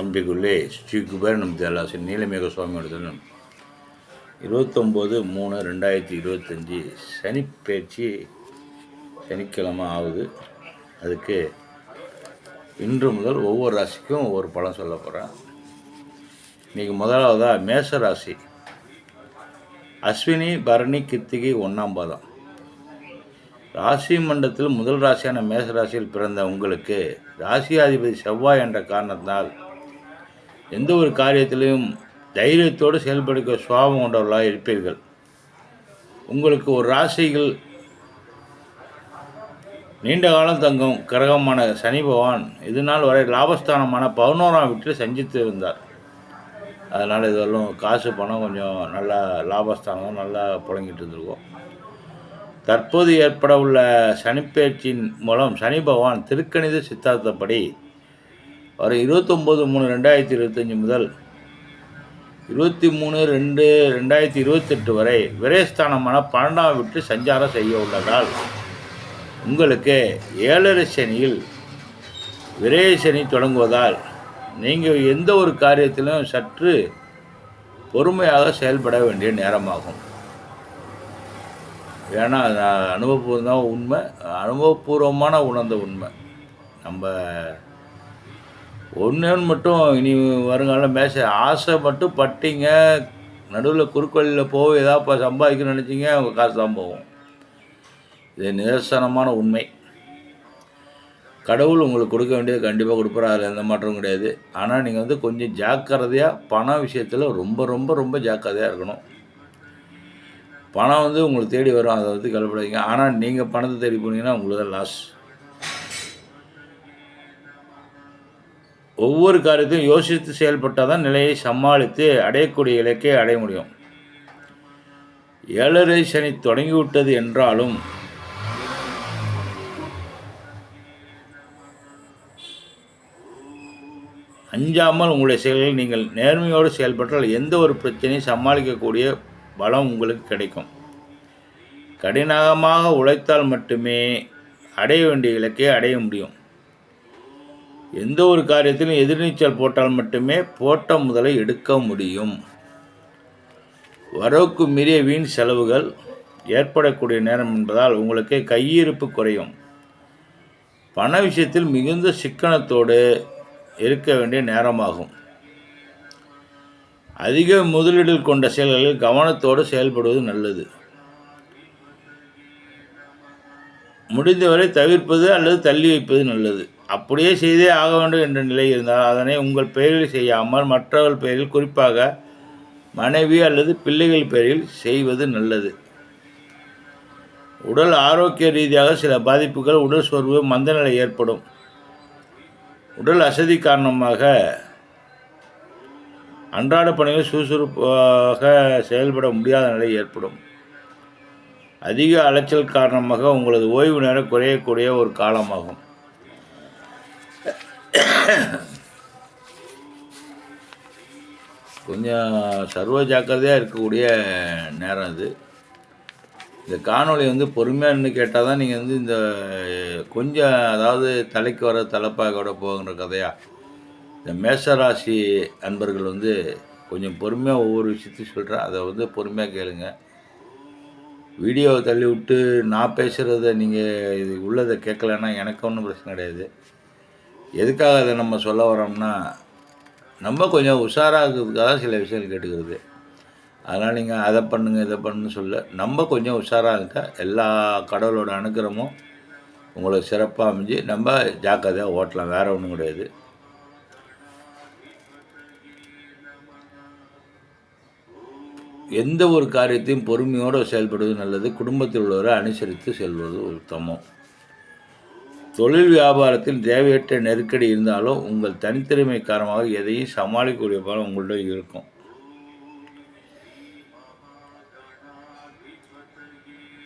அம்பிக்குள்ளே ஸ்ரீ குபேரனம் தேலாசன் நீலமேக சுவாமியோட இருபத்தொம்போது மூணு ரெண்டாயிரத்தி இருபத்தஞ்சி சனிப்பயிற்சி சனிக்கிழமை ஆகுது. அதுக்கு இன்று முதல் ஒவ்வொரு ராசிக்கும் ஒவ்வொரு பலன் சொல்ல போகிறேன் இன்றைக்கி முதலாவதாக மேச ராசி அஸ்வினி பரணி கிருத்திகை ஒன்றாம் பாதம். ராசி மண்டலத்தில் முதல் ராசியான மேச ராசியில் பிறந்த உங்களுக்கு ராசியாதிபதி செவ்வாய் என்ற காரணத்தினால் எந்த ஒரு காரியத்திலையும் தைரியத்தோடு செயல்படுக்க சுவாபம் கொண்டவர்களாக இருப்பீர்கள். உங்களுக்கு ஒரு ராசிகள் நீண்ட காலம் தங்கும் கிரகமான சனி பகவான் இது நாள் வரை லாபஸ்தானமான பதினோராம் வீட்டில் சஞ்சித்து இருந்தார். அதனால் இதெல்லாம் காசு பணம் கொஞ்சம் நல்லா லாபஸ்தானம் நல்லா புழங்கிட்டு இருந்திருக்கும். தற்போது ஏற்பட உள்ள சனிப்பெயர்ச்சியின் மூலம் சனி பகவான் திருக்கணித சித்தாந்தப்படி வர இருபத்தொம்போது மூணு ரெண்டாயிரத்தி இருபத்தஞ்சி முதல் இருபத்தி மூணு ரெண்டு ரெண்டாயிரத்தி இருபத்தெட்டு வரை விரயஸ்தானமான பன்னெண்டாம் விட்டு சஞ்சாரம் செய்ய உள்ளதால் உங்களுக்கு ஏழரை சனியில் விரய சனி தொடங்குவதால் நீங்கள் எந்த ஒரு காரியத்திலும் சற்று பொறுமையாக செயல்பட வேண்டிய நேரமாகும். ஏன்னா அனுபவபூர்வம் தான் உண்மை. அனுபவபூர்வமான உணர்ந்த உண்மை. நம்ம ஒன்று மட்டும் இனி வருங்காலம் மேச. ஆசை மட்டும் பட்டிங்க. நடுவில் குறுக்கோளில் போக ஏதாவது சம்பாதிக்கணும்னு நினச்சிங்க அவங்க காசு தான் போகும். இது நிதர்சனமான உண்மை. கடவுள் உங்களுக்கு கொடுக்க வேண்டியது கண்டிப்பாக கொடுப்பாரு. அதில் எந்த மாற்றமும் கிடையாது. ஆனால் நீங்கள் வந்து கொஞ்சம் ஜாக்கிரதையாக பண விஷயத்தில் ரொம்ப ரொம்ப ரொம்ப ஜாக்கிரதையாக இருக்கணும். பணம் வந்து உங்களுக்கு தேடி வரும். அதை வந்து கவலைப்படாதீங்க. ஆனால் நீங்கள் பணத்தை தேடி போனீங்கன்னா உங்களுக்கு தான் லாஸ் ஒவ்வொரு காரியத்தையும் யோசித்து செயல்பட்டால் தான் நிலையை சமாளித்து அடையக்கூடிய இலக்கை அடைய முடியும். ஏழரை சனி தொடங்கிவிட்டது என்றாலும் அஞ்சாமல் உங்களுடைய செயல்களை நீங்கள் நேர்மையோடு செயல்பட்டால் எந்த ஒரு பிரச்சனையும் சமாளிக்கக்கூடிய பலம் உங்களுக்கு கிடைக்கும். கடினமாக உழைத்தால் மட்டுமே அடைய வேண்டிய இலக்கை அடைய முடியும். எந்த ஒரு காரியத்திலும் எதிர்நீச்சல் போட்டால் மட்டுமே போட்ட முதலை எடுக்க முடியும். வரவுக்கு மீறிய வீண் செலவுகள் ஏற்படக்கூடிய நேரம் என்பதால் உங்களுக்கு கையிருப்பு குறையும். பண விஷயத்தில் மிகுந்த சிக்கனத்தோடு இருக்க வேண்டிய நேரமாகும். அதிக முதலீடு கொண்ட செயல்களில் கவனத்தோடு செயல்படுவது நல்லது. முடிந்தவரை தவிர்ப்பது அல்லது தள்ளி வைப்பது நல்லது. அப்படியே செய்தே ஆக வேண்டும் என்ற நிலை இருந்தால் அதனை உங்கள் பெயரில் செய்யாமல் மற்றவர்கள் பெயரில் குறிப்பாக மனைவி அல்லது பிள்ளைகள் பெயரில் செய்வது நல்லது. உடல் ஆரோக்கிய ரீதியாக சில பாதிப்புகள் உடல் சோர்வு மந்தநிலை ஏற்படும். உடல் அசதி காரணமாக அன்றாட பணிகள் சுறுசுறுப்பாக செயல்பட முடியாத நிலை ஏற்படும். அதிக அலைச்சல் காரணமாக உங்களது ஓய்வு நேரம் குறையக்கூடிய ஒரு காலமாகும். கொஞ்சம் சர்வ ஜாக்கிரதையாக இருக்கக்கூடிய நேரம் இது இந்த காணொளி வந்து பொறுமையாக நின்று கேட்டால் தான் நீங்கள் வந்து இந்த கொஞ்சம் அதாவது தலைக்கு வர தலைப்பாகோட போகிற கதையாக இந்த மேஷராசி அன்பர்கள் வந்து கொஞ்சம் பொறுமையாக ஒவ்வொரு விஷயத்தையும் சொல்கிறேன் அதை வந்து பொறுமையாக கேளுங்கள் வீடியோவை தள்ளி விட்டு நான் பேசுகிறத நீங்கள் இது உள்ளதை கேட்கலன்னா எனக்கு ஒன்றும் பிரச்சனை கிடையாது. எதுக்காக அதை நம்ம சொல்ல வரோம்னா நம்ம கொஞ்சம் உஷாராகிறதுக்காக சில விஷயங்கள் கேட்டுக்கிறது. அதனால் நீங்கள் அதை பண்ணுங்கள் இதை பண்ணுன்னு சொல்ல நம்ம கொஞ்சம் உஷாராக இருந்தால் எல்லா கடவுளோட அனுக்கிரமும் உங்களுக்கு சிறப்பாக அமைஞ்சு நம்ம ஜாக்கிரதையாக ஓட்டலாம் வேறு ஒன்றும் கிடையாது. எந்த ஒரு காரியத்தையும் பொறுமையோடு செயல்படுவது நல்லது. குடும்பத்தில் உள்ளவரை அனுசரித்து செல்வது உத்தமம். தொழில் வியாபாரத்தில் தேவையற்ற நெருக்கடி இருந்தாலும் உங்கள் தனித்திறமை காரணமாக எதையும் சமாளிக்கக்கூடிய பலம் உங்கள்கிட்ட இருக்கும்.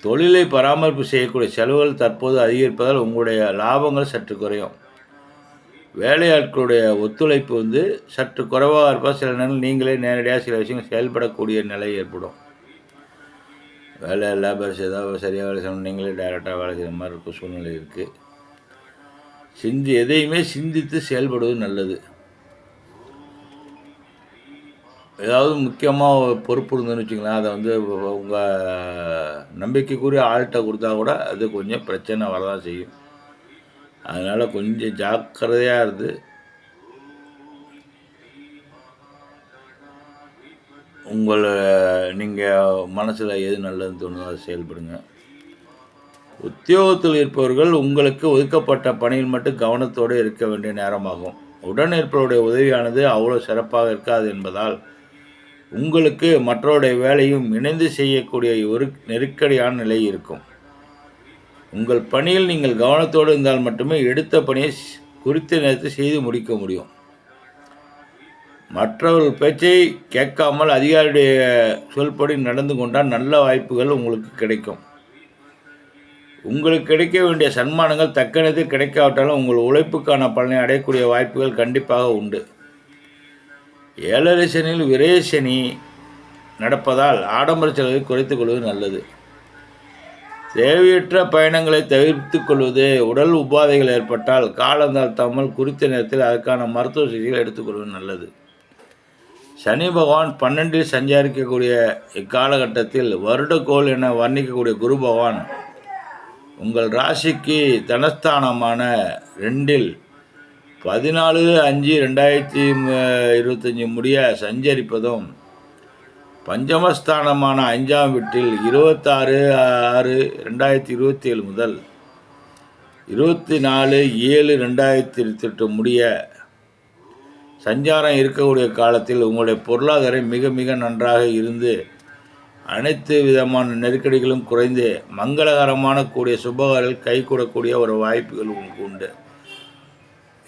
தொழிலை பராமரிப்பு செய்யக்கூடிய செலவுகள் தற்போது அதிகரிப்பதால் உங்களுடைய லாபங்கள் சற்று குறையும். வேலையாட்களுடைய ஒத்துழைப்பு வந்து சற்று குறைவாக இருப்பால் சில நேரம் நீங்களே நேரடியாக சில விஷயங்கள் செயல்படக்கூடிய நிலை ஏற்படும். வேலை லேபர்ஸ் ஏதாவது சரியாக வேலை செய்யணும். நீங்களே டைரெக்டாக வேலை செய்கிற மாதிரி இருக்கும் சூழ்நிலை இருக்குது சிந்தி எதையுமே சிந்தித்து செயல்படுவது நல்லது. ஏதாவது முக்கியமாக பொறுப்பு இருந்துன்னு வச்சுங்களேன் அதை வந்து உங்கள் நம்பிக்கைக்குரிய ஆள்கிட்ட கொடுத்தா கூட அது கொஞ்சம் பிரச்சனை வரதான் செய்யும். அதனால் கொஞ்சம் ஜாக்கிரதையாக இருந்து உங்களை நீங்கள் மனசில் எது நல்லதுன்னு தோணுதோ அதை செயல்படுங்க. உத்தியோகத்தில் இருப்பவர்கள் உங்களுக்கு ஒதுக்கப்பட்ட பணியில் மட்டும் கவனத்தோடு இருக்க வேண்டிய நேரமாகும். உடன் இருப்பவருடைய உதவியானது அவ்வளோ சிறப்பாக இருக்காது என்பதால் உங்களுக்கு மற்றவருடைய வேலையும் இணைந்து செய்யக்கூடிய ஒரு நெருக்கடியான நிலை இருக்கும். உங்கள் பணியில் நீங்கள் கவனத்தோடு இருந்தால் மட்டுமே எடுத்த பணியை குறித்த நேரத்தில் செய்து முடிக்க முடியும். மற்றவர்கள் பேச்சை கேட்காமல் அதிகாரியுடைய சொல்படி நடந்து கொண்டால் நல்ல வாய்ப்புகள் உங்களுக்கு கிடைக்கும். உங்களுக்கு கிடைக்க வேண்டிய சன்மானங்கள் தக்க நேரத்தில் கிடைக்காவிட்டாலும் உங்கள் உழைப்புக்கான பலனை அடையக்கூடிய வாய்ப்புகள் கண்டிப்பாக உண்டு. ஏழரை சனியில் விரய சனி நடப்பதால் ஆடம்பர செலவை குறைத்துக் கொள்வது நல்லது. தேவையற்ற பயணங்களை தவிர்த்து கொள்வது உடல் உபாதைகள் ஏற்பட்டால் காலந்தாழ்த்தாமல் குறித்த நேரத்தில் அதற்கான மருத்துவ சிகிச்சைகள் எடுத்துக்கொள்வது நல்லது. சனி பகவான் பன்னெண்டில் சஞ்சரிக்கக்கூடிய இக்காலகட்டத்தில் வருடக்கோள் என வர்ணிக்கக்கூடிய குரு பகவான் உங்கள் ராசிக்கு தனஸ்தானமான ரெண்டில் பதினாலு அஞ்சு ரெண்டாயிரத்தி இருபத்தஞ்சி முடிய சஞ்சரிப்பதும் பஞ்சமஸ்தானமான அஞ்சாம் வீட்டில் இருபத்தாறு ஆறு ரெண்டாயிரத்தி இருபத்தி ஏழு முதல் இருபத்தி நாலு ஏழு ரெண்டாயிரத்தி இருபத்தெட்டு முடிய சஞ்சாரம் இருக்கக்கூடிய காலத்தில் உங்களுடைய பொருளாதாரம் மிக மிக நன்றாக இருந்து அனைத்து விதமான நெருக்கடிகளும் குறைந்து மங்களகரமான கூடிய சுபகாரிகள் கைகூடக்கூடிய ஒரு வாய்ப்புகள் உங்களுக்கு உண்டு.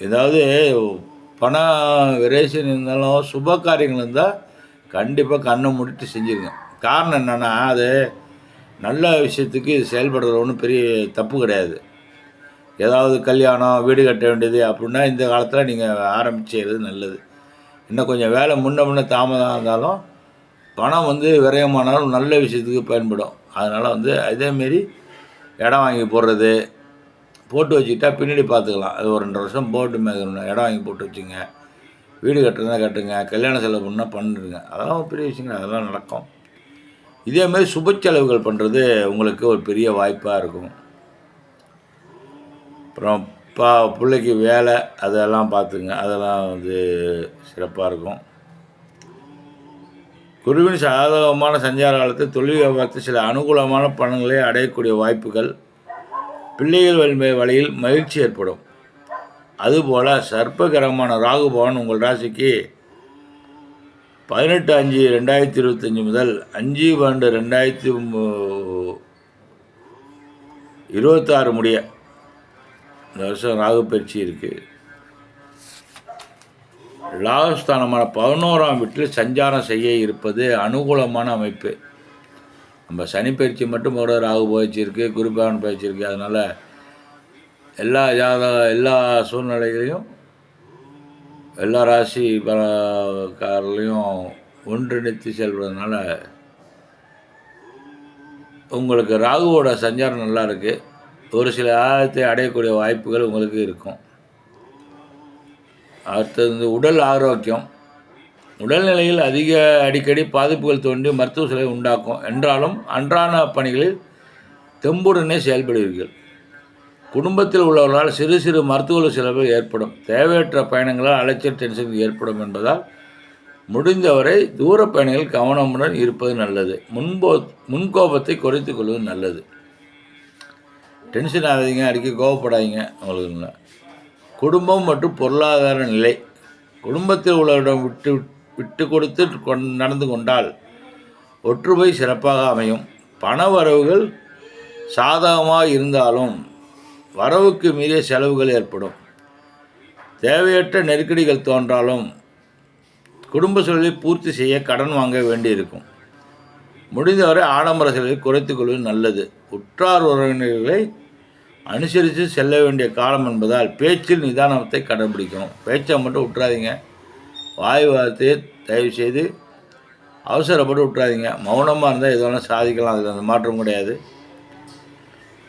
ஏதாவது பண விரேசன் இருந்தாலும் சுப காரியங்கள் இருந்தால் கண்டிப்பாக கண்ணை மூடிட்டு செஞ்சுருங்க. காரணம் என்னென்னா அது நல்ல விஷயத்துக்கு இது செயல்படுறது ஒன்றும் பெரிய தப்பு கிடையாது. ஏதாவது கல்யாணம் வீடு கட்ட வேண்டியது அப்படின்னா இந்த காலத்தில் நீங்கள் ஆரம்பிச்சுறது நல்லது. இன்னும் கொஞ்சம் வேலை முன்ன முன்ன தாமதம் இருந்தாலும் பணம் வந்து விரயமானாலும் நல்ல விஷயத்துக்கு பயன்படும். அதனால் வந்து அதேமாரி இடம் வாங்கி போடுறது போட்டு வச்சுக்கிட்டா பின்னாடி பார்த்துக்கலாம் அது ஒரு ரெண்டு வருஷம் போட்டு மேற்கொள்ளணும் இடம் வாங்கி போட்டு வச்சுங்க. வீடு கட்டுறதா கட்டுங்க கல்யாண செலவு பண்ணால் பண்ணிடுங்க அதெல்லாம் ஒரு பெரிய விஷயங்கள் அதெல்லாம் நடக்கும். இதேமாதிரி சுப செலவுகள் பண்ணுறது உங்களுக்கு ஒரு பெரிய வாய்ப்பாக இருக்கும். அப்புறம் பா பிள்ளைக்கு வேலை அதெல்லாம் பார்த்துங்க. அதெல்லாம் வந்து சிறப்பாக இருக்கும். குருவின் சாதகமான சஞ்சார காலத்தில் தொழில் வியாபாரத்தில் சில அனுகூலமான பணங்களை அடையக்கூடிய வாய்ப்புகள். பிள்ளைகள் வலிமை வழியில் மகிழ்ச்சி ஏற்படும். அதுபோல் சர்ப்பகிரகமான ராகுபவன் உங்கள் ராசிக்கு பதினெட்டு அஞ்சு ரெண்டாயிரத்தி இருபத்தஞ்சி முதல் அஞ்சு பன்னெண்டு ரெண்டாயிரத்தி இருபத்தாறு முடிய இந்த வருஷம் ராகு பயிற்சி இருக்குது லாகஸ்தானமான பதினோராம் வீட்டில் சஞ்சாரம் செய்ய இருப்பது அனுகூலமான அமைப்பு. நம்ம சனி பயிற்சி மட்டும் ஒரு ராகு பயிற்சி இருக்குது குருபவன் பயிற்சி இருக்குது அதனால் எல்லா ஜாத எல்லா சூழ்நிலைகளையும் எல்லா ராசி பலக்காரர்களையும் ஒன்றிணைத்து செல்வதனால உங்களுக்கு ராகுவோட சஞ்சாரம் நல்லா இருக்குது ஒரு சில ஆயத்தை அடையக்கூடிய வாய்ப்புகள் உங்களுக்கு இருக்கும். அடுத்தது வந்து உடல் ஆரோக்கியம். உடல்நிலையில் அதிக அடிக்கடி பாதிப்புகள் தோன்றி மருத்துவ செலவை உண்டாக்கும். என்றாலும் அன்றான பணிகளில் தெம்புடனே செயல்படுவீர்கள். குடும்பத்தில் உள்ளவர்களால் சிறு சிறு மருத்துவ செலவு ஏற்படும். தேவையற்ற பயணங்களால் அலைச்சல் டென்ஷன் ஏற்படும் என்பதால் முடிந்தவரை தூர பயணிகள் கவனமுடன் இருப்பது நல்லது. முன்போ முன்கோபத்தை குறைத்து கொள்வது நல்லது. டென்ஷன் ஆகாதீங்க அடிக்க கோபப்படாதீங்க உங்களுக்கு குடும்பம் மற்றும் பொருளாதார நிலை. குடும்பத்தில் உள்ளவரிடம் விட்டு விட்டு கொடுத்து கொண் நடந்து கொண்டால் ஒற்றுமை சிறப்பாக அமையும். பண வரவுகள் சாதகமாக இருந்தாலும் வரவுக்கு மீறிய செலவுகள் ஏற்படும். தேவையற்ற நெருக்கடிகள் தோன்றாலும் குடும்ப சூழலை பூர்த்தி செய்ய கடன் வாங்க வேண்டியிருக்கும். முடிந்தவரை ஆடம்பர செலவை குறைத்துக் கொள்வது நல்லது. உற்றார் உறவினர்களை அனுசரித்து செல்ல வேண்டிய காலம் என்பதால் பேச்சில் நிதானத்தை கடைபிடிக்கணும் பேச்சை மட்டும் விட்றாதீங்க வாய் வார்த்தையை தயவு செய்து அவசரப்பட்டு விட்றாதீங்க மௌனமாக இருந்தால் எது வேணால் சாதிக்கலாம். அதில் அந்த மாற்றம் கிடையாது.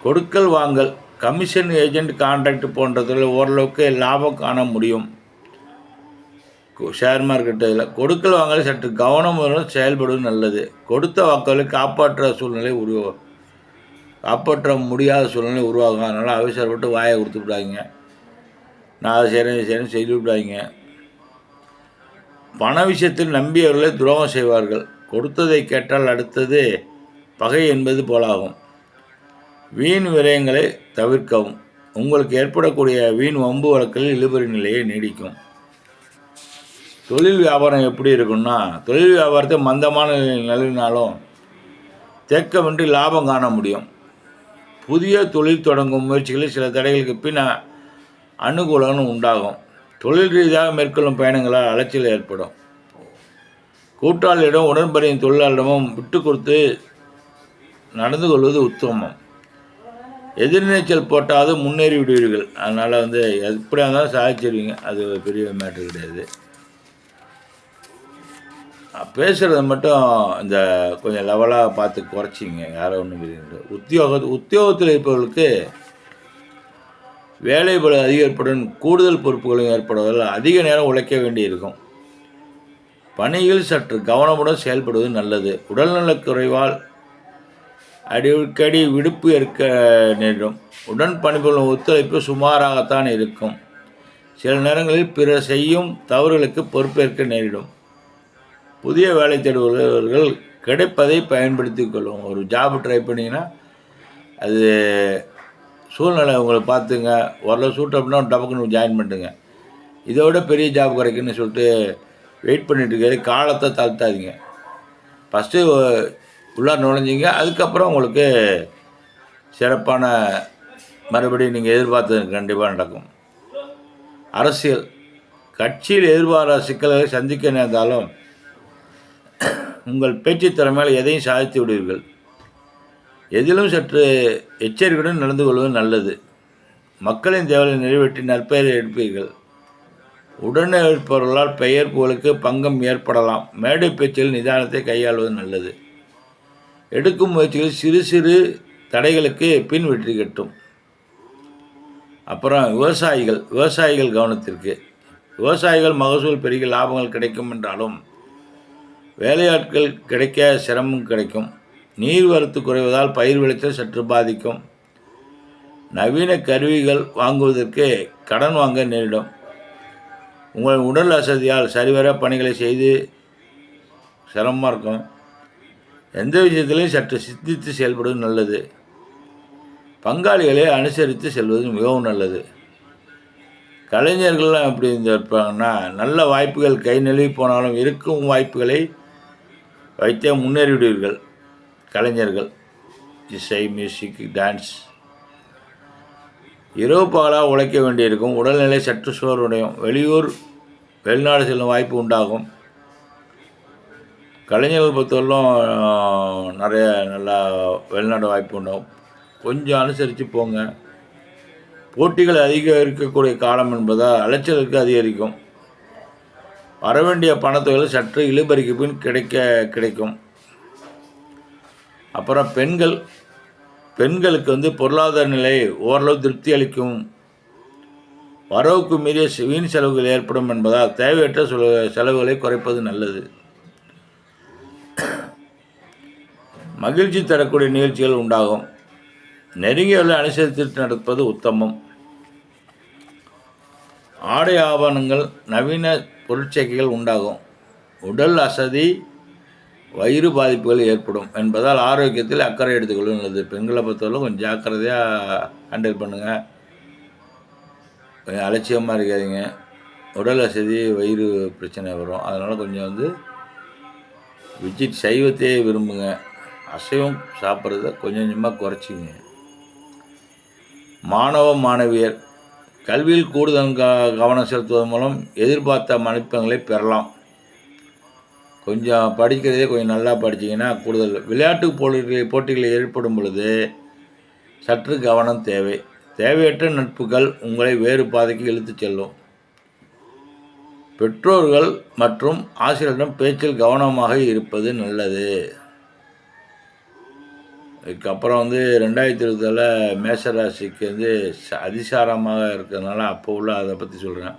கொடுக்கல் வாங்கல். கமிஷன் ஏஜென்ட் கான்ட்ராக்ட் போன்றதில் ஓரளவுக்கு லாபம் காண முடியும். ஷேர் மார்க்கெட் இதில். கொடுக்கல் வாங்கல சற்று கவனமுடன் செயல்படுவது நல்லது. கொடுத்த வாக்குகளை காப்பாற்ற சூழ்நிலை உருவா காப்பாற்ற முடியாத சூழ்நிலை உருவாகும் அதனால் அவசரப்பட்டு வாயை கொடுத்து விடாதீங்க. நான் அதை செய்கிறேன் செய்கிறேன் செய்து விடாதீங்க. பண விஷயத்தில் நம்பியவர்களை துரோகம் செய்வார்கள். கொடுத்ததை கேட்டால் அடுத்தது பகை என்பது போலாகும். வீண் விரயங்களை தவிர்க்கவும். உங்களுக்கு ஏற்படக்கூடிய வீண் வம்பு வழக்கில் இழுபறி நிலையை நீடிக்கும். தொழில் வியாபாரம் எப்படி இருக்கும்னா தொழில் வியாபாரத்தை மந்தமான நிலையினாலும் தேக்கமின்றி லாபம் காண முடியும். புதிய தொழில் தொடங்கும் முயற்சிகளில் சில தடைகளுக்கு பின் அனுகூலம் உண்டாகும். தொழில் ரீதியாக மேற்கொள்ளும் பயணங்களால் அலைச்சல் ஏற்படும். கூட்டாளியிடம் உடன்படையும் தொழிலாளரிடமும் விட்டு கொடுத்து நடந்து கொள்வது உத்தமம். எதிர்நீச்சல் போட்டாவது முன்னேறி விடுவீர்கள். அதனால் வந்து எப்படியா இருந்தாலும் சாதிச்சிருவீங்க. அது பெரிய மேட்ரு கிடையாது. பேசுகிறத மட்டும் இந்த கொஞ்சம் லெவலாக பார்த்து குறைச்சிங்க யாரோ ஒன்றும் இல்லை. உத்தியோக உத்தியோகத்தில் இருப்பவர்களுக்கு வேலை பளு கூடுதல் பொறுப்புகளும் ஏற்படுவதால் அதிக நேரம் உழைக்க வேண்டியிருக்கும். பணியில் சற்று கவனமுடன் செயல்படுவது நல்லது. உடல்நலக் குறைவால் அடிக்கடி விடுப்பு ஏற்க நேரிடும். உடன் பணிபுரியும் ஒத்துழைப்பு சுமாராகத்தான் இருக்கும். சில நேரங்களில் பிறர் செய்யும் தவறுகளுக்கு பொறுப்பேற்க நேரிடும். புதிய வேலை தேடுபவர்கள் கிடைப்பதை பயன்படுத்தி கொள்ளும். ஒரு ஜாப் ட்ரை பண்ணிங்கன்னா அது சூழ்நிலை உங்களை பார்த்துங்க. ஓரளவு சூட் அப்படின்னா டபக்குன்னு ஜாயின் பண்ணிட்டுங்க இதோட பெரிய ஜாப் கிடைக்குன்னு சொல்லிட்டு வெயிட் பண்ணிட்டு இருக்காது காலத்தை தாழ்த்தாதீங்க. ஃபஸ்ட்டு உள்ளார் நுழைஞ்சிங்க. அதுக்கப்புறம் உங்களுக்கு சிறப்பான மறுபடியும் நீங்கள் எதிர்பார்த்தது கண்டிப்பாக நடக்கும். அரசியல். கட்சியில் எதிர்பாராத சிக்கல்களை சந்திக்க நேர்ந்தாலும் உங்கள் பேச்சு திறமையால் எதையும் சாதித்து விடுவீர்கள். எதிலும் சற்று எச்சரிக்கையுடன் நடந்து கொள்வது நல்லது. மக்களின் தேவையை நிறைவேற்றி நற்பெயரை எடுப்பீர்கள். உடனே இருப்பவர்களால் பெயர் புகழுக்கு பங்கம் ஏற்படலாம். மேடை பேச்சில் நிதானத்தை கையாள்வது நல்லது. எடுக்கும் முயற்சிகளில் சிறு சிறு தடைகளுக்கு பின் வெற்றி கட்டும் அப்புறம் விவசாயிகள் விவசாயிகள் கவனத்திற்கு. விவசாயிகள் மகசூல் பெருகி லாபங்கள் கிடைக்கும் என்றாலும் வேலையாட்கள் கிடைக்க சிரமம் கிடைக்கும். நீர்வரத்து குறைவதால் பயிர் விளைச்சல் சற்று பாதிக்கும். நவீன கருவிகள் வாங்குவதற்கு கடன் வாங்க நேரிடும். உங்கள் உடல் வசதியால் சரிவர பணிகளை செய்து சிரமமாக இருக்கும். எந்த விஷயத்திலையும் சற்று சிந்தித்து செயல்படுவது நல்லது. பங்காளிகளை அனுசரித்து செல்வது மிகவும் நல்லது. கலைஞர்கள்லாம் எப்படி இருப்பாங்கன்னா நல்ல வாய்ப்புகள் கை நழுவி போனாலும் இருக்கும் வாய்ப்புகளை வைத்தே முன்னேறிவிடுவீர்கள் கலைஞர்கள். இசை மியூசிக் டான்ஸ் இரவு பகலாக உழைக்க வேண்டியிருக்கும். உடல்நிலை சற்று சோர்வடையும். வெளியூர் வெளிநாடு செல்லும் வாய்ப்பு உண்டாகும். கலைஞர்கள் பொறுத்தவரையிலும் நிறைய நல்லா வெளிநாடு வாய்ப்பு உண்டும் கொஞ்சம் அனுசரித்து போங்க. போட்டிகள் அதிகம் இருக்கக்கூடிய காலம் என்பதால் அலைச்சலுக்கு அதிகரிக்கும். வரவேண்டிய பணத்தொகைகள் சற்று இழுபறிக்கு பின் கிடைக்க கிடைக்கும். அப்புறம் பெண்கள் பெண்களுக்கு வந்து பொருளாதார நிலை ஓரளவு திருப்தி அளிக்கும். வரவுக்கு மீறிய வீண் செலவுகள் ஏற்படும் என்பதால் தேவையற்ற செலவுகளை குறைப்பது நல்லது. மகிழ்ச்சி தரக்கூடிய நிகழ்ச்சிகள் உண்டாகும். நெருங்கியவர்களை அனுசரித்து நடப்பது உத்தமம். ஆடை ஆவணங்கள் நவீன பொருட்சேர்க்கைகள் உண்டாகும். உடல் அசதி வயிறு பாதிப்புகள் ஏற்படும் என்பதால் ஆரோக்கியத்தில் அக்கறை எடுத்துக்கொள்ள நல்லது. பெண்களை பொறுத்தவரை கொஞ்சம் ஜாக்கிரதையாக ஹேண்டில் பண்ணுங்கள் கொஞ்சம் அலட்சியமாக இருக்காதீங்க. உடல் அசதி வயிறு பிரச்சனை வரும். அதனால் கொஞ்சம் வந்து விஜிட் சைவத்தையே விரும்புங்க. அசைவம் சாப்பிட்றத கொஞ்சம் கொஞ்சமாக குறைச்சிங்க. மாணவ மாணவியர் கல்வியில் கூடுதல் க கவனம் செலுத்துவதன் மூலம் எதிர்பார்த்த மதிப்பெண்களை பெறலாம். கொஞ்சம் படிக்கிறதே கொஞ்சம் நல்லா படிச்சிங்கன்னா கூடுதல் விளையாட்டு போட்டி போட்டிகளில் ஏற்படும் பொழுது சற்று கவனம் தேவை. தேவையற்ற நட்புகள் உங்களை வேறு பாதைக்கு இழுத்துச் செல்லும். பெற்றோர்கள் மற்றும் ஆசிரியரிடம் பேச்சில் கவனமாக இருப்பது நல்லது. இதுக்கப்புறம் வந்து ரெண்டாயிரத்தி இருபதில் மேஷராசிக்கு வந்து அதிசாரமாக இருக்கிறதுனால அப்போ உள்ள அதை பற்றி சொல்கிறேன்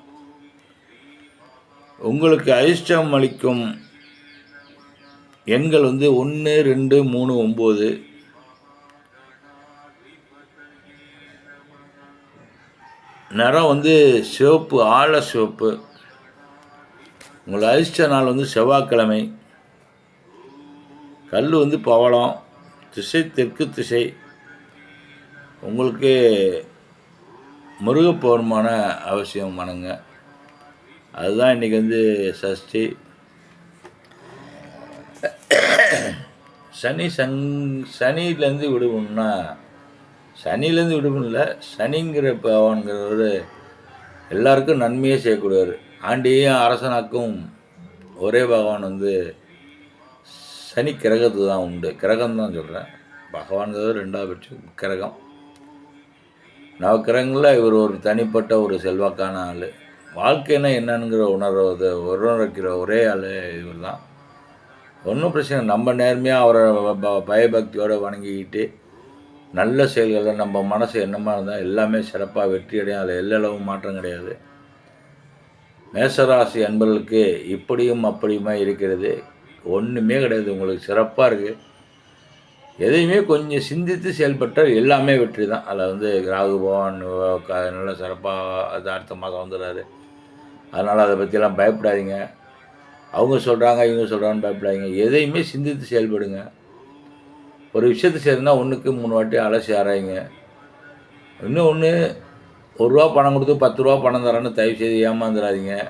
உங்களுக்கு அதிர்ஷ்டம் அளிக்கும் எண்கள் வந்து ஒன்று ரெண்டு மூணு ஒம்பது நிறம் வந்து சிவப்பு ஆழ சிவப்பு. உங்களை அதிர்ஷ்ட நாள் வந்து செவ்வாய்க்கிழமை. கல் வந்து பவளம். திசை தெற்கு திசை. உங்களுக்கு முருகப்பௌர்ணமான அவசியம் வணங்க. அதுதான் இன்றைக்கி வந்து சஷ்டி. சனி சங் சனியிலேருந்து விடுவோம்னா சனியிலேருந்து விடுவோம்ல சனிங்கிற பவான்கிறவர் எல்லாருக்கும் நன்மையே செய்யக்கூடியவர். ஆண்டியும் அரசனாக்கும் ஒரே பகவான் வந்து சனி கிரகத்து தான் உண்டு. கிரகம் தான் சொல்கிறேன் பகவான்கிறது ரெண்டாவது பட்சம் கிரகம். நவக்கிரகங்களில் இவர் ஒரு தனிப்பட்ட ஒரு செல்வாக்கான ஆள். வாழ்க்கைன்னா என்னங்கிற உணர்வது உணர்வைக்கிற ஒரே ஆள் இவர் தான். ஒன்றும் பிரச்சனை இல்லை. நம்ம நேர்மையாக அவரை ப- பயபக்தியோடு வணங்கிக்கிட்டு நல்ல செயல்களை நம்ம மனசு என்னமா இருந்தால் எல்லாமே சிறப்பாக வெற்றி அடையும். அதில் எல்லளவும் மாற்றம் கிடையாது. மேசராசி அன்பர்களுக்கு இப்படியும் அப்படியுமா இருக்கிறது. ஒன்றுமே கிடையாது. உங்களுக்கு சிறப்பாக இருக்குது எதையுமே கொஞ்சம் சிந்தித்து செயல்பட்டால் எல்லாமே வெற்றி தான். அதில் வந்து ராகு பவான் க- நல்ல சிறப்பாக அது அடுத்த மாதம் வந்துடுறாரு. அதனால் அதை பற்றிலாம் பயப்படாதீங்க. அவங்க சொல்கிறாங்க இவங்க சொல்கிறாங்கன்னு பயப்படாதீங்க. எதையுமே சிந்தித்து செயல்படுங்க. ஒரு விஷயத்தை சேர்ந்தால் ஒன்றுக்கு மூணு வாட்டி அலசி ஆராயிங்க. இன்னும் ஒன்று ஒரு ரூபா பணம் கொடுத்து பத்து ரூபா பணம் தரேன்னு தயவு செய்து ஏமாந்துடாதீங்க.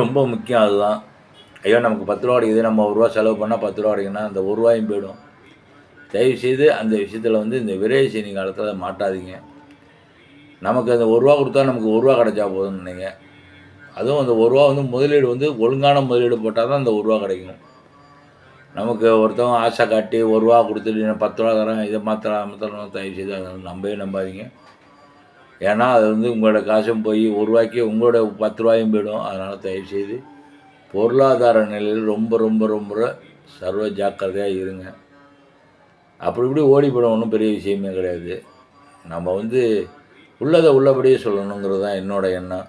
ரொம்ப முக்கியம் அதுதான். ஐயோ நமக்கு பத்து ரூபா அடிக்குது நம்ம ஒரு ரூபா செலவு பண்ணால் பத்து ரூபா கிடைக்குன்னா அந்த ஒரு ரூபாயும் போயிடும். தயவு செய்து அந்த விஷயத்தில் வந்து இந்த விரைவு செய்தி காலத்தில் அதை மாட்டாதீங்க. நமக்கு அந்த ஒரு ரூபா கொடுத்தா நமக்கு ஒரு ரூபா கிடைச்சா போதும்னு நினைங்க. அதுவும் அந்த ஒரு ரூபா வந்து முதலீடு வந்து ஒழுங்கான முதலீடு போட்டால் தான் அந்த ஒரு ரூபா கிடைக்கும். நமக்கு ஒருத்தவங்க ஆசை காட்டி ஒரு ரூபா கொடுத்துட்டு பத்து ரூபா தரேன் இதை மாத்திரம் மாத்திரம் தயவு செய்து அதை நம்பவே நம்பாதீங்க. ஏன்னா அது வந்து உங்களோட காசும் போய் ஒரு ரூபாய்க்கு உங்களோட பத்து ரூபாயும் போயிடும். அதனால் தயவு செய்து பொருளாதார நிலையில் ரொம்ப ரொம்ப ரொம்ப சர்வ ஜாக்கிரதையாக இருங்க. அப்படி இப்படி ஓடி போட ஒன்றும் பெரிய விஷயமே கிடையாது. நம்ம வந்து உள்ளதை உள்ளபடியே சொல்லணுங்கிறது தான் என்னோட எண்ணம்.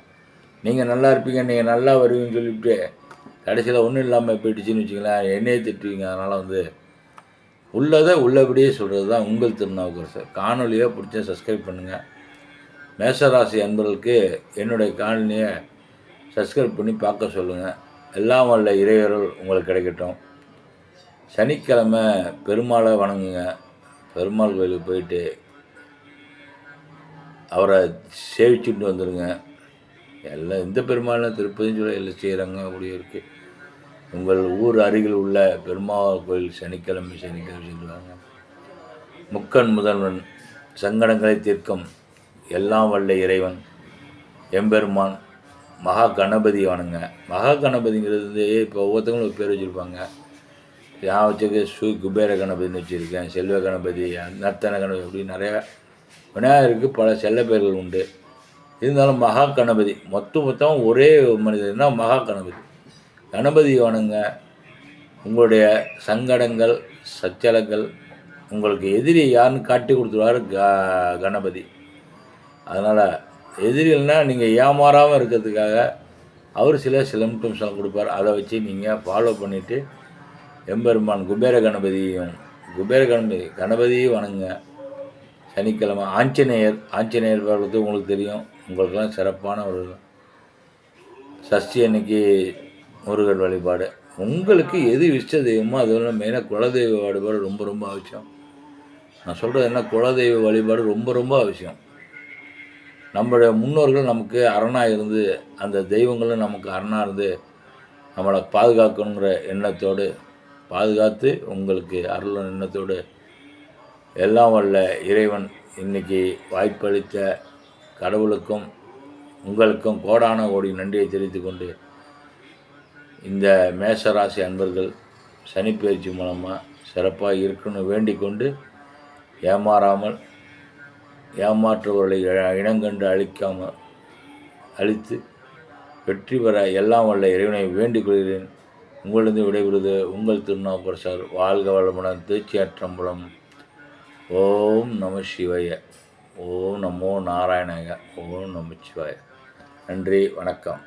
நீங்கள் நல்லா இருப்பீங்க நீங்கள் நல்லா வருவீங்கன்னு சொல்லிவிட்டு கடைசியில் ஒன்றும் இல்லாமல் போயிடுச்சுன்னு வச்சுங்களேன் என்னையே திட்டுவீங்க. அதனால் வந்து உள்ளதை உள்ளபடியே சொல்கிறது தான் உங்கள் திருநாவுக்கரசர். காணொலியாக பிடிச்ச சப்ஸ்கிரைப் பண்ணுங்கள் மேஷராசி அன்பர்களுக்கு என்னுடைய காணொலியை சப்ஸ்கிரைப் பண்ணி பார்க்க சொல்லுங்கள் எல்லாம் வல்ல இறையருள் உங்களுக்கு கிடைக்கட்டும். சனிக்கிழமை பெருமாளை வணங்குங்க. பெருமாள் கோயிலுக்கு போயிட்டு அவரை சேவிச்சுட்டு வந்துடுங்க எல்லாம் எந்த பெருமாளும் திருப்பதியும் சொல்ல எல்லாம் செய்கிறாங்க அப்படி இருக்கு. உங்கள் ஊர் அருகில் உள்ள பெருமாள் கோயில் சனிக்கிழமை சனிக்கிழமை சொல்லுவாங்க முக்கன் முதல்வன் சங்கடங்களை தீர்க்கும். எல்லாம் வல்ல இறைவன் எம்பெருமான் மகா கணபதி அவனுங்க. மகா கணபதிங்கிறது இப்போ ஒவ்வொருத்தவங்களும் ஒரு பேர் வச்சுருப்பாங்க. நான் வச்சுருக்க சு குபேர கணபதினு வச்சுருக்கேன் செல்வ கணபதி நர்த்தன கணபதி அப்படி நிறையா விநாயகருக்கு பல செல்ல பெயர்கள் உண்டு. இருந்தாலும் மகா கணபதி மொத்த மொத்தம் ஒரே மனிதர்னா மகா கணபதி. கணபதி வணங்க உங்களுடைய சங்கடங்கள் சச்சலங்கள் உங்களுக்கு எதிரி யாருன்னு காட்டி கொடுத்துருவாரு க கணபதி. அதனால் எதிரிகள்னால் நீங்கள் ஏமாறாமல் இருக்கிறதுக்காக அவர் சில சிலம்டம்ஸ் எல்லாம் கொடுப்பார். அதை வச்சு நீங்கள் ஃபாலோ பண்ணிவிட்டு எம்பெருமான் குபேர கணபதியும் குபேர கணபதி கணபதியும் வணங்குங்க. சனிக்கிழமை ஆஞ்சநேயர் ஆஞ்சநேயர் பார்க்கறது உங்களுக்கு தெரியும். உங்களுக்கெல்லாம் சிறப்பான ஒரு சஷ்டி அன்னைக்கு முருகன் வழிபாடு. உங்களுக்கு எது இஷ்ட தெய்வமோ அது வந்து மெயினாக குலதெய்வ வழிபாடு ரொம்ப ரொம்ப அவசியம். நான் சொல்கிறது என்ன? குலதெய்வ வழிபாடு ரொம்ப ரொம்ப அவசியம். நம்மளுடைய முன்னோர்கள் நமக்கு அரணாக இருந்து அந்த தெய்வங்களும் நமக்கு அரணாக இருந்து நம்மளை பாதுகாக்கணுங்கிற எண்ணத்தோடு பாதுகாத்து உங்களுக்கு அருள் எண்ணத்தோடு எல்லாம் வல்ல இறைவன் இன்னைக்கு வாய்ப்பளித்த கடவுளுக்கும் உங்களுக்கும் கோடான கோடி நன்றியை தெரிவித்து கொண்டு இந்த மேஷராசி அன்பர்கள் சனிப்பயிற்சி மூலமாக சிறப்பாக இருக்கணும் வேண்டிக் கொண்டு ஏமாறாமல் ஏமாற்றுபவர்களை இனங்கண்டு அழிக்காமல் அழித்து வெற்றி பெற எல்லாம் வல்ல இறைவனை வேண்டிக் கொள்கிறேன் உங்களிருந்து விடைபெறுவது உங்கள் திருநாவுக்கரசர். வாழ்க வளமுடன் திருச்சியாற்றம்பலம் ஓம் நம சிவய. ஓம் நமோ நாராயணக ஓம் நம சிவாய. நன்றி வணக்கம்.